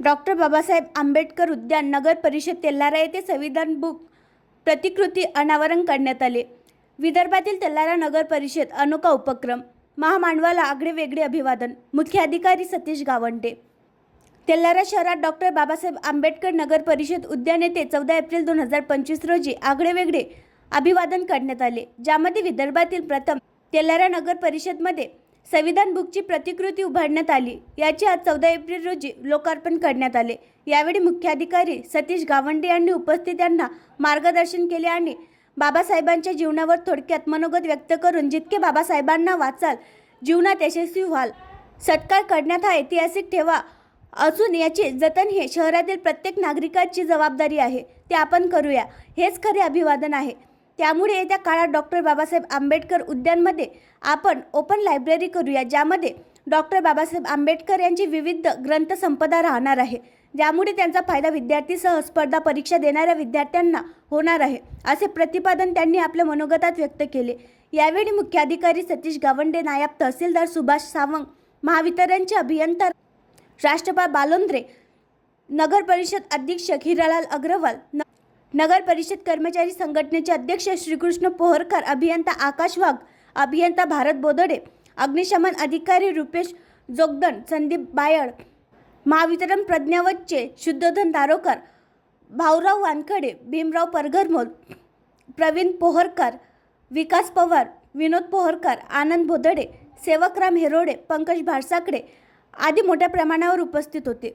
Doctor Babasaheb Ambedkar उद्यान नगर परिषद तेल्लारा येथे संविधान बुक प्रतिकृती अनावरण करण्यात आले. विदर्भातील तेल्लारा नगर परिषद अनोखा उपक्रम. महामानवाला आगळे वेगळे अभिवादन. मुख्य अधिकारी सतीश गावंडे. तेल्लारा शहरात डॉक्टर बाबासाहेब आंबेडकर नगर परिषद उद्यान येथे चौदा एप्रिल दोन हजार पंचवीस रोजी आगळे वेगळे अभिवादन करण्यात आले. ज्यामध्ये विदर्भातील प्रथम तेल्लारा नगर परिषदमध्ये संविधान बुकची प्रतिकृती उभारण्यात आली. याचे आज चौदा एप्रिल रोजी लोकार्पण करण्यात आले. यावेळी मुख्याधिकारी सतीश गावंडे यांनी उपस्थितांना मार्गदर्शन केले आणि बाबासाहेबांच्या जीवनावर थोडक्यात मनोगत व्यक्त करून जितके बाबासाहेबांना वाचाल जीवनात यशस्वी व्हाल. सत्कार करण्यात हा ऐतिहासिक ठेवा असून याचे जतन हे शहरातील प्रत्येक नागरिकाची जबाबदारी आहे. ते आपण करूया. हेच खरे अभिवादन आहे. त्यामुळे येत्या काळात डॉक्टर बाबासाहेब आंबेडकर उद्यानमध्ये आपण ओपन लायब्ररी करूया ज्यामध्ये डॉक्टर बाबासाहेब आंबेडकर यांची विविध ग्रंथसंपदा राहणार आहे. ज्यामुळे त्यांचा फायदा विद्यार्थीसह स्पर्धा परीक्षा देणाऱ्या विद्यार्थ्यांना होणार आहे असे प्रतिपादन त्यांनी आपल्या मनोगतात व्यक्त केले. यावेळी मुख्याधिकारी सतीश गावंडे नायब तहसीलदार सुभाष सावंग महावितरणचे अभियंता राष्ट्रपाल बालोंद्रे नगर परिषद अधीक्षक हिरालाल अग्रवाल न- नगर परिषद कर्मचारी संघटनेचे अध्यक्ष श्रीकृष्ण पोहरकर अभियंता आकाश वाघ अभियंता भारत बोदडे अग्निशमन अधिकारी रुपेश जोगदन संदीप बायड महावितरण प्रज्ञावतचे शुद्धोधन दारोकर भाऊराव वानखडे भीमराव परघरमोल प्रवीण पोहरकर विकास पवार विनोद पोहरकर आनंद बोदडे सेवकराम हेरोडे पंकज भारसाकडे आदी मोठ्या प्रमाणावर उपस्थित होते.